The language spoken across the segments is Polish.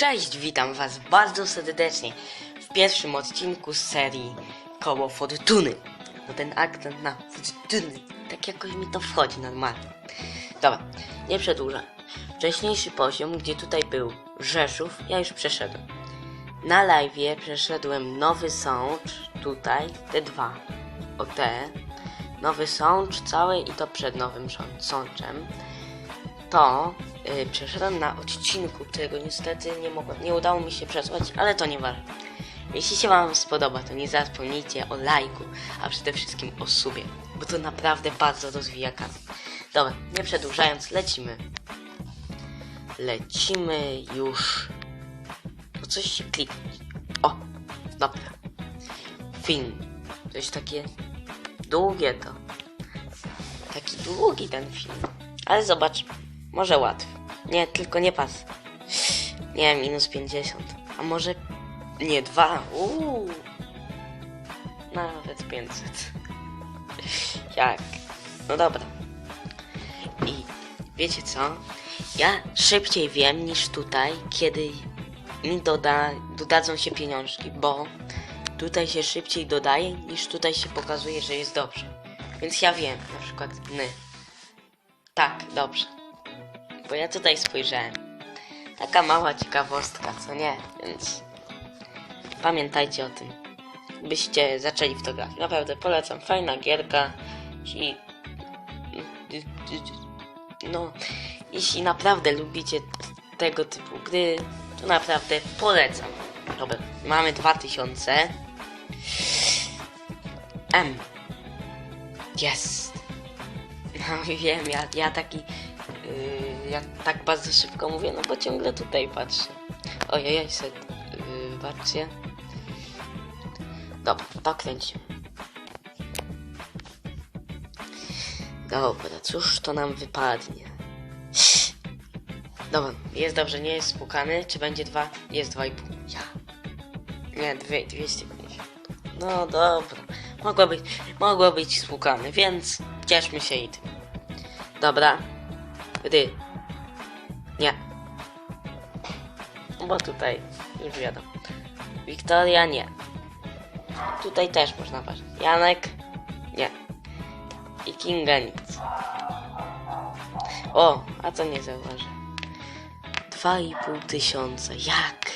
Cześć, witam was bardzo serdecznie w pierwszym odcinku z serii Koło Fortuny. No ten akcent na Fortuny, tak jakoś mi to wchodzi normalnie. Dobra, nie przedłużam. Wcześniejszy poziom, gdzie tutaj był Rzeszów, ja już przeszedłem. Na live przeszedłem nowy sącz, tutaj, te dwa, o te. Nowy sącz cały i to przed nowym sączem to y, przeszedłem na odcinku, którego niestety nie mogłem, nie udało mi się przesłać, ale to nieważne. Jeśli się Wam spodoba, to nie zapomnijcie o lajku, a przede wszystkim o subie, bo to naprawdę bardzo rozwija kanał. Dobra, nie przedłużając, lecimy. Lecimy już. To coś się kliknąć. O, dobra. Film. Coś takie długie to. Taki długi ten film. Ale zobacz, może łatwy. Nie, tylko nie pas. Nie, minus 50. A może nie dwa. Uuu. Nawet 500. Jak? No dobra. I wiecie co? Ja szybciej wiem niż tutaj, kiedy mi doda, dodadzą się pieniążki, bo tutaj się szybciej dodaje niż tutaj się pokazuje, że jest dobrze. Więc ja wiem, na przykład ny. Tak, dobrze. Bo ja tutaj spojrzałem. Taka mała ciekawostka, co nie? Więc pamiętajcie o tym. Byście zaczęli w to grać. Naprawdę polecam. Fajna gierka. I... No, jeśli naprawdę lubicie tego typu gry, to naprawdę polecam. Dobra, mamy 2000. M. Jest. No wiem, ja, ja taki. Yy, ja tak bardzo szybko mówię, no bo ciągle tutaj patrzę. Ojej, se, yy, patrzcie. Dobra, to kręcimy. Dobra, cóż to nam wypadnie? Dobra, jest dobrze, nie jest spłukany. Czy będzie dwa? Jest dwa i pół. Ja. Nie, dwie, 250. No dobra. Mogło być, mogło być spłukany, więc cieszmy się i tym. Dobra. Gdy. Nie. Bo tutaj już wiadomo. Wiktoria nie. Tutaj też można patrzeć. Janek nie. I Kinga nic. O, a co nie zauważy? Dwa i pół tysiąca. Jak?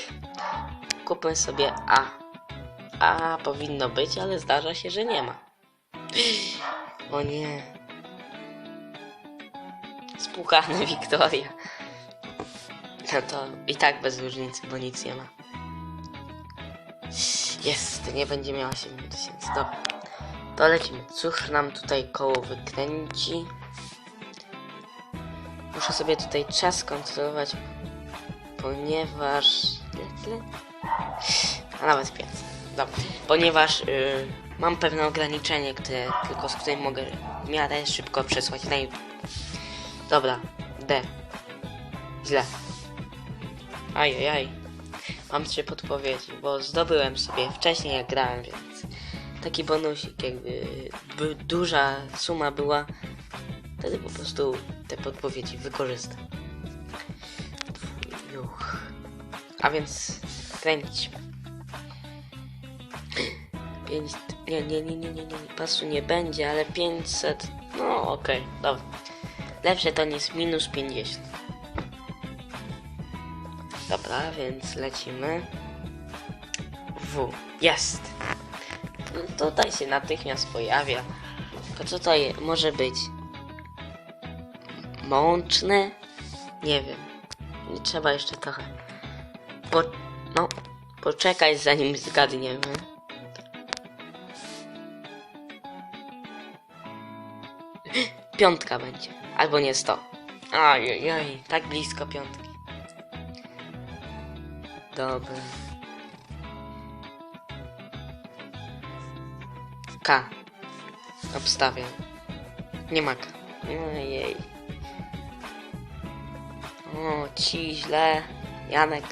Kupmy sobie A. A powinno być, ale zdarza się, że nie ma. O nie. Spłukany Wiktoria. No to i tak bez różnicy, bo nic nie ma. Jest, nie będzie miała 7 tysięcy. Dobra. To lecimy. Cóż nam tutaj koło wykręci? Muszę sobie tutaj czas kontrolować, ponieważ... Ile? A nawet 500. Dobra. Ponieważ y, mam pewne ograniczenie, które, tylko z którym mogę w miarę szybko przesłać na YouTube. Dobra. D. Źle. Ajajaj. Mam trzy podpowiedzi, bo zdobyłem sobie wcześniej jak grałem, więc taki bonusik jakby by duża suma była, wtedy po prostu te podpowiedzi wykorzystam. Juch. A więc kręć. Pięć... Nie, nie, nie, nie, nie, nie, pasu nie będzie, ale 500... No okej, dobra. Lepsze to niż minus 50. Dobra, więc lecimy. W. Jest. No, tutaj się natychmiast pojawia. To co to może być? Mączny? Nie wiem. Nie trzeba jeszcze trochę. Po, no, poczekaj zanim zgadniemy. Piątka będzie. Albo nie sto. Ojej, tak blisko piątki. Dobra. K. Obstawiam. Nie ma K. Ojej. O, ci źle. Janek.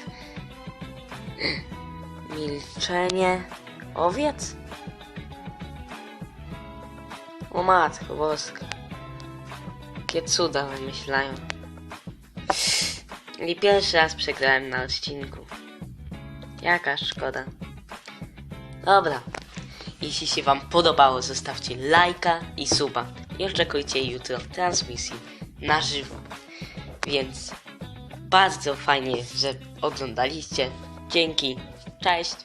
Milczenie. Owiec? O matko boska. Jakie cuda wymyślają. I pierwszy raz przegrałem na odcinku. Jaka szkoda. Dobra. Jeśli się Wam podobało, zostawcie lajka i suba. I oczekujcie jutro transmisji na żywo. Więc bardzo fajnie, że oglądaliście. Dzięki. Cześć.